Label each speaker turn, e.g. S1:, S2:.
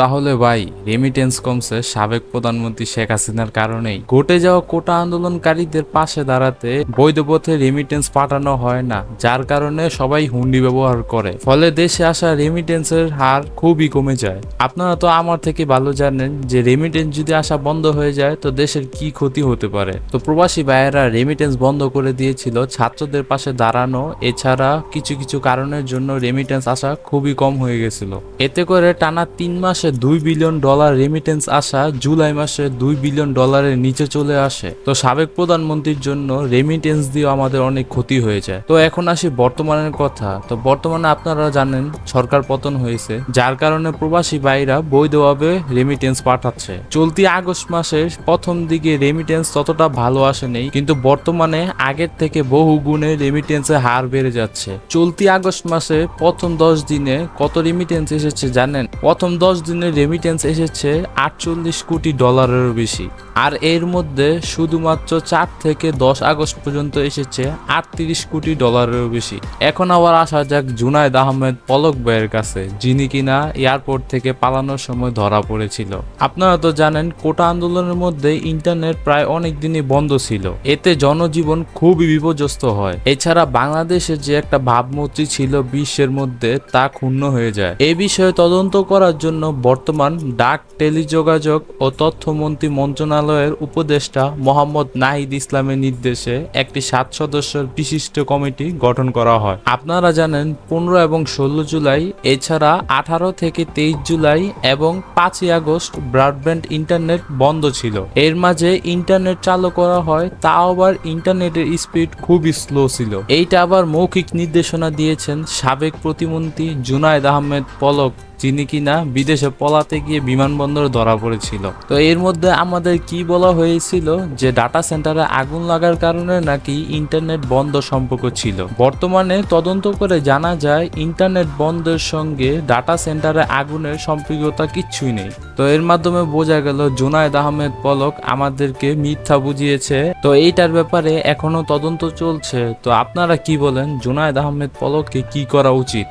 S1: তাহলে ভাই রেমিটেন্স কমছে সাবেক প্রধানমন্ত্রী শেখ হাসিনার কারণেই। ঘটে যাওয়া কোটা আন্দোলনকারীদের পাশে দাঁড়াতে বৈধ পথে রেমিটেন্স পাঠানো হয় না, যার কারণে সবাই হুন্ডি ব্যবহার করে। ফলে দেশে আসা রেমিটেন্সের হার খুবই কমে যায়। আপনারা তো আমার থেকে ভালো জানেন যে রেমিটেন্স যদি আসা বন্ধ হয়ে যায়, তো দেশের কি ক্ষতি হতে পারে? তো প্রবাসী ভাইয়েরা রেমিটেন্স বন্ধ করে দিয়েছিল, ছাত্রদের পাশে দাঁড়ানো, এছাড়া কিছু কিছু কারণের জন্য রেমিটেন্স আসা খুবই কম হয়ে গেছিল। এতে করে টানা তিন মাসে দুই বিলিয়ন ডলার রেমিটেন্স আসা, জুলাই মাসে দুই বিলিয়ন ডলারের নিচে চলে আসে। তো সাবেক প্রধানমন্ত্রীর জন্য রেমিটেন্স দিয়ে আমাদের অনেক ক্ষতি হয়ে যায় তো এখন আসি বর্তমানের কথা। তো বর্তমানে আপনারা জানেন, সরকার পতন হয়েছে। যার কারণে প্রবাসী ভাইরা বৈধভাবে রেমিটেন্স পাঠাচ্ছে। চলতি আগস্ট মাসের প্রথম দিকে রেমিটেন্স ততটা ভালো আসেনি, কিন্তু বর্তমানে আগের থেকে বহু গুণে রেমিটেন্সের হার বেড়ে যাচ্ছে। চলতি আগস্ট মাসে প্রথম দশ দিনে কত রেমিটেন্স এসেছে জানেন? প্রথম দশ দিনে রেমিটেন্স এসেছে আটচল্লিশ কোটি ডলারেরও বেশি। আর এর মধ্যে শুধুমাত্র চার থেকে দশ আগস্ট পর্যন্ত এসেছে আটত্রিশ কোটি ডলারেরও বেশি। এখন আবার আসা যাক জুনায়দ আহমেদ পলক ভাইয়ের কাছে, যিনি কিনা এয়ারপোর্ট থেকে পালানোর সময় ধরা পড়েছিল। আপনারা তো জানেন, কোটা আন্দোলনের মধ্যে ইন্টারনেট প্রায় অনেক দিনই বন্ধ ছিল। এতে জনজীবন খুবই বিপর্যস্ত হয়। এছাড়া বাংলাদেশের যে একটা ভাবমূর্তি ছিল বিশ্বের মধ্যে, তা ক্ষুণ্ণ হয়ে যায়। এ বিষয়ে তদন্ত করার জন্য বর্তমান ডাক, টেলিযোগাযোগ ও তথ্যমন্ত্রী মন্ত্রণালয়ের উপদেষ্টা মোহাম্মদ নাহিদ ইসলামের নির্দেশে একটি সাত সদস্যের বিশিষ্ট কমিটি গঠন করা হয়। আপনারা জানেন, পনেরো এবং ষোলো জুলাই, এছাড়া আঠারো থেকে তেইশ জুলাই এবং পাঁচই আগস্ট ব্রডব্যান্ড ইন্টারনেট বন্ধ ছিল। এর মাঝে ইন্টারনেট চালু করা হয় তা আবার ইন্টারনেটের স্পিড খুবই স্লো ছিল। এইটা আবার মৌখিক নির্দেশনা দিয়েছেন সাবেক প্রতিমন্ত্রী জুনায়দ আহমেদ পলক, যিনি কিনা বিদেশে পলাতে গিয়ে বিমানবন্দরে ধরা পড়েছিল। তো এর মধ্যে আমাদের কি বলা হয়েছিল যে ডাটা সেন্টারে আগুন লাগার কারণে নাকি ইন্টারনেট বন্ধ সম্পর্ক ছিল? বর্তমানে তদন্ত করে জানা যায় ইন্টারনেট বন্ধের সঙ্গে ডাটা সেন্টারে আগুনের সম্পৃক্ততা কিচ্ছুই নেই। তো এর মাধ্যমে বোঝা গেল, জুনায়দ আহমেদ পলক আমাদেরকে মিথ্যা বুঝিয়েছে। তো এইটার ব্যাপারে এখনও তদন্ত চলছে। তো আপনারা কি বলেন? জুনায়দ আহমেদ পলককে কি করা উচিত?